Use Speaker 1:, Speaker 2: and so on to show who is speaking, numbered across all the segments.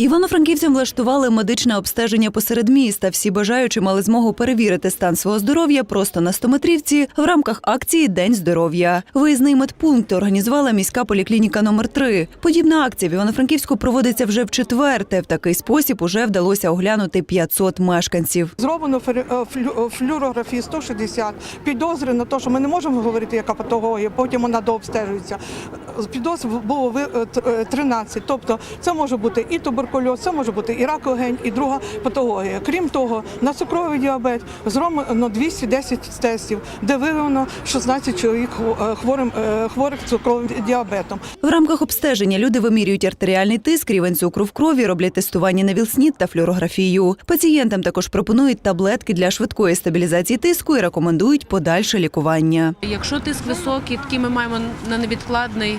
Speaker 1: Івано-франківцям влаштували медичне обстеження посеред міста. Всі бажаючі мали змогу перевірити стан свого здоров'я просто на стометрівці в рамках акції День здоров'я. Виїзний медпункт організувала міська поліклініка номер 3 Подібна акція в Івано-Франківську проводиться вже в четверте. В такий спосіб уже вдалося оглянути 500 мешканців.
Speaker 2: Зроблено е, е, флюорографії 160. Підозри на те, що ми не можемо говорити, яка патологія, потім вона дообстежується. Підозр було ви- е, т- е, 13. Тобто це може бути і туберкульоз, це може бути і ракогень, і друга патологія. Крім того, на цукровий діабет зроблено 210 тестів, де виявлено 16 чоловік е, хворим, хворих цукровим діабетом.
Speaker 1: В рамках обстеження люди вимірюють артеріальний тиск, рівень цукру в крові, роблять тестування на ВІЛ-СНІД та флюорографію. Пацієнтам також пропонують таблетки для швидкої стабілізації тиску і рекомендують подальше лікування.
Speaker 3: Якщо тиск високий, такий ми маємо на невідкладний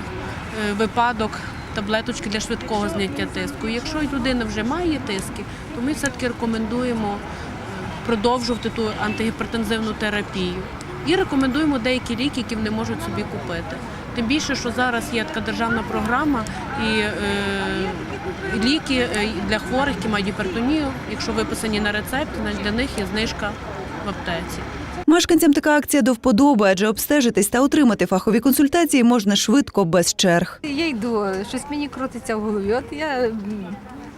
Speaker 3: випадок таблеточки для швидкого зняття тиску. Якщо людина вже має тиски, то ми все-таки рекомендуємо е, продовжувати ту антигіпертензивну терапію. І рекомендуємо деякі ліки, які вони можуть собі купити. Тим більше, що зараз є така державна програма і е, ліки е, для хворих, які мають гіпертонію, якщо виписані на рецепт, для них є знижка в аптеці.
Speaker 1: Мешканцям така акція до вподоби, адже обстежитись та отримати фахові консультації можна швидко без черг.
Speaker 4: Я йду, щось мені крутиться в голові. От я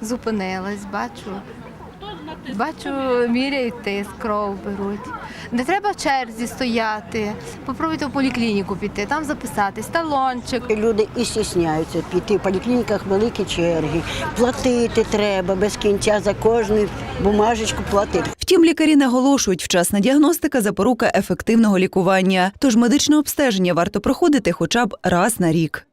Speaker 4: зупинилась, бачу. Бачу, міряють тиск, кров беруть. Не треба в черзі стояти. Попробуйте в поліклініку піти, там записатись, талончик.
Speaker 5: Люди і стісняються піти. В поліклініках великі черги. Платити треба без кінця за кожну бумажечку платити.
Speaker 1: Втім, лікарі наголошують, вчасна діагностика запорука ефективного лікування. Тож медичне обстеження варто проходити хоча б раз на рік.